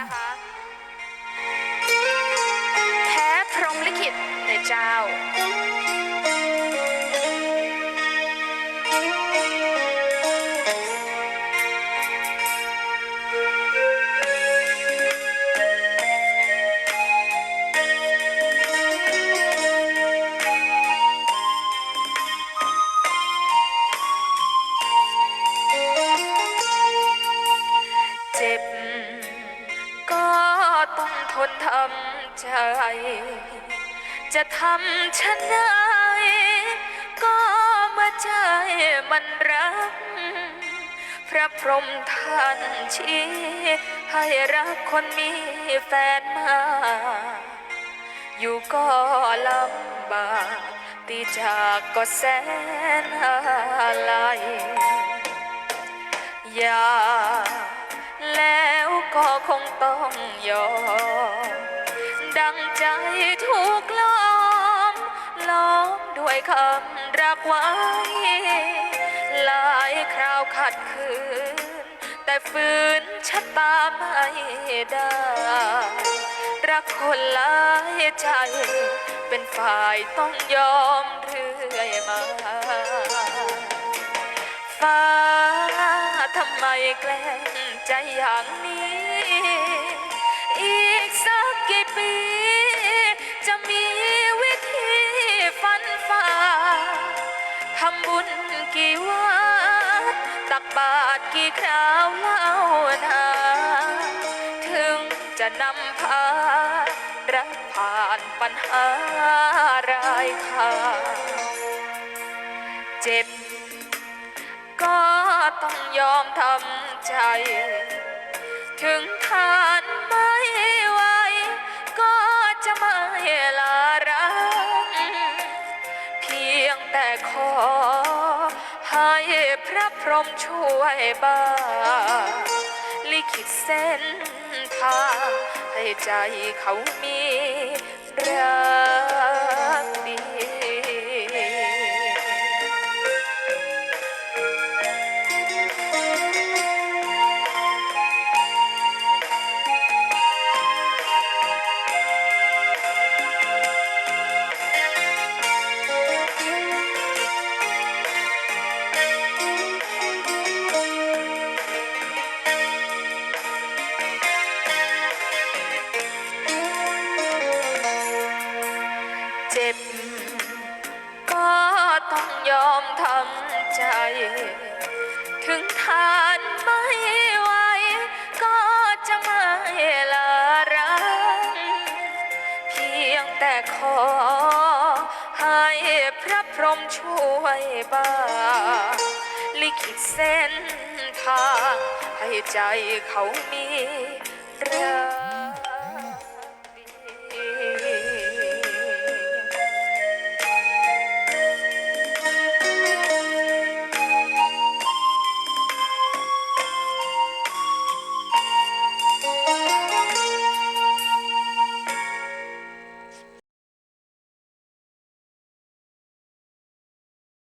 นะคะแท้พรหมลิขิตในเจ้า นทำใจ จะทำฉันไดก็เมื่อใจมันรัก พระพรหมท่านชี้ให้รักคนมีแฟนมา อยู่ก็ลำบากตีจากก็แสนอะไร อย่า ก็คงต้องยอม ดังใจถูกล้อมล้อมด้วยคำรักไว้ หลายคราวขัดขืน แต่ฝืนชะตาไม่ได้ รักคนหลายใจ เป็นฝ่ายต้องยอมเรื่อยมาฟ้าทำไมแกล้ง ใจอย่างนี้ อีกสักกี่ปี จะมีวิธีฟันฝ่าทำบุญกี่วัดตักบาตรกี่คราวเล่านาถึงจะนำพารักผ่านปัญหารายคาเจ็บ ก็ต้องยอมทำใจ ถึงทานไม่ไหวก็จะไม่ลารักเพียงแต่ขอ ให้พระพรหมช่วยบ้างลิขิตเส้นทางให้ใจเขามีรัก เจ็บ ก็ต้องยอมทำใจ ถึงทานไม่ไหวก็จะไม่ลารักเพียงแต่ขอ ให้พระพรหมช่วยบ้างลิขิตเส้นทาง ให้ใจเขามีรั